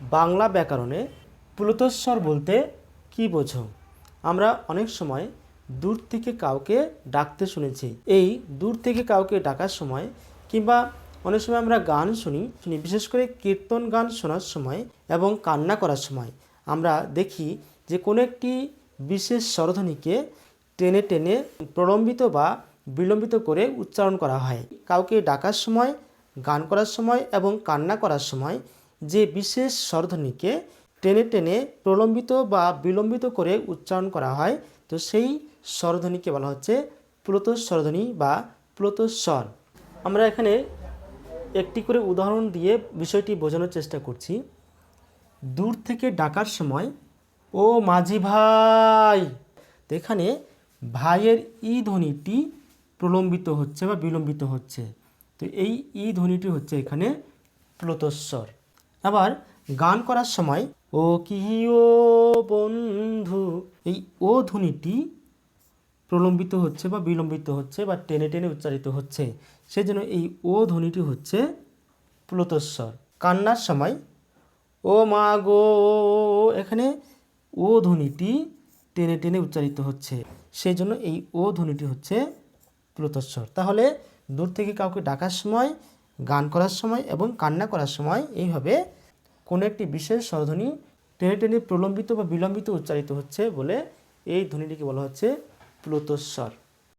বাংলা ব্যাকরণে প্লুতস্বর বলতে কি বোঝো? আমরা অনেক সময় দূর থেকে কাউকে ডাকতে শুনেছি। এই দূর থেকে কাউকে ডাকার সময় কিংবা অনেক সময় আমরা গান শুনি শুনি বিশেষ করে কীর্তন গান শোনার সময় এবং কান্না করার সময়। আমরা দেখি যে কোনো একটি বিশেষ স্বরধ্বনিকে টেনে টেনে প্রলম্বিত বা বিলম্বিত করে উচ্চারণ করা হয়। কাউকে ডাকার সময়, গান করার সময় এবং কান্না করার সময় যে বিশেষ স্বরধ্বনিকে টেনে টেনে প্রলম্বিত বা বিলম্বিত করে উচ্চারণ করা হয়, তো সেই স্বরধ্বনিকে বলা হচ্ছে স্বরধ্বনি বা প্লুতস্বর আমরা এখানে একটি করে উদাহরণ দিয়ে বিষয়টি বোঝানোর চেষ্টা করছি। দূর থেকে ডাকার সময়, ও মাঝি ভাই! এখানে ভাইয়ের ই ধ্বনিটি প্রলম্বিত হচ্ছে বা বিলম্বিত হচ্ছে। তো এই ই ধ্বনিটি হচ্ছে এখানে প্লুতস্বর আবার গান করার সময়, ও কি ও বন্ধু? এই ও ধ্বনিটি প্রলম্বিত হচ্ছে বা বিলম্বিত হচ্ছে বা টেনে টেনে উচ্চারিত হচ্ছে। সেজন্য এই ও ধ্বনিটি হচ্ছে প্লুতস্বর কান্নার সময়, ও মা গো, এখানে ও ধ্বনিটি টেনে টেনে উচ্চারিত হচ্ছে। সেই জন্য এই ও ধ্বনিটি হচ্ছে প্লুতস্বর তাহলে দূর থেকে কাউকে ডাকার সময় গান করার সময় এবং কান্না করার সময় এইভাবে কোনো একটি বিশেষ স্বরধ্বনি টেনে টেনে প্রলম্বিত বা বিলম্বিত উচ্চারিত হচ্ছে বলে এই ধ্বনিটিকে বলা হচ্ছে প্লুতস্বর।